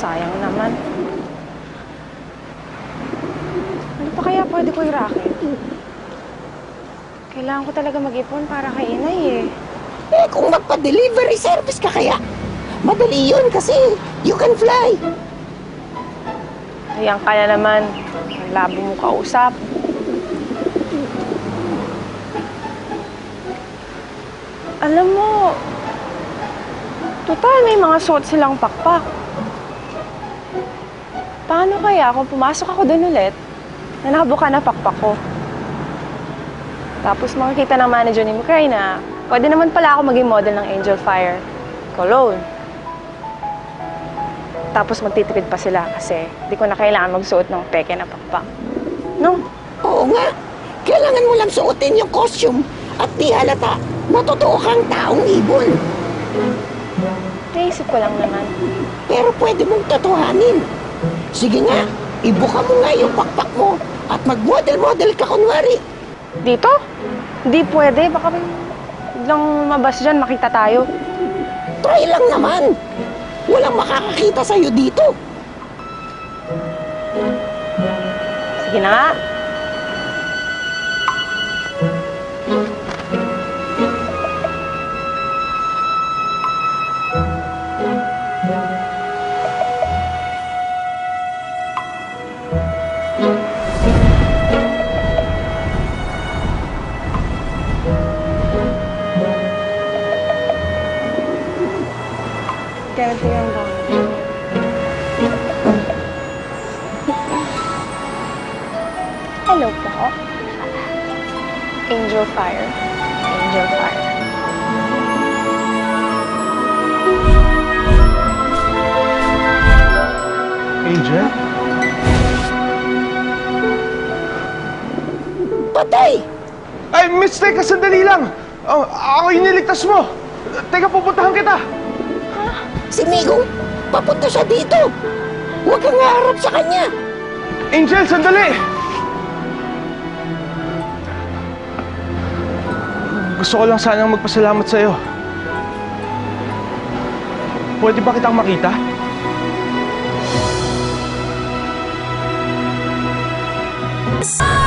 Sayang naman. Ano pa kaya pwede ko i-racket? Kailangan ko talaga mag-ipon para kay inay eh. Eh, kung magpa-delivery service ka kaya, madali yun kasi you can fly. Ayan ka na naman. Ang labo mo kausap. Alam mo, total may mga suot silang pakpak. Paano kaya kung pumasok ako doon ulit, na nakabuka na pakpak ko? Tapos makikita ng manager ni Mukray na pwede naman pala ako maging model ng Angel Fire Cologne. Tapos magtitipid pa sila kasi di ko na kailangan magsuot ng peke na pakpak. No? Oo nga, kailangan mo lang suotin yung costume at di halata na totoo kang taong ibon. Naisip ko lang naman. Pero pwede mong totohanin. Sige nga, ibuka mo nga yung pakpak mo at mag-model-model ka kunwari. Dito? Hindi pwede. Baka may biglang mabas dyan, makita tayo. Try lang naman. Walang makakakita sa'yo dito. Sige na nga. Yung gamit. Hello po. Angel Fire. Angel Fire. Angel? Patay! Ay, mistake ka, sandali lang! Oh, ako yung niligtas mo! Teka, pupuntahan kita! Si Migong, papunta siya dito. Huwag kang harap sa kanya. Angel, sandali! Gusto ko lang sanang magpasalamat sa'yo. Pwede ba kitang makita? Sa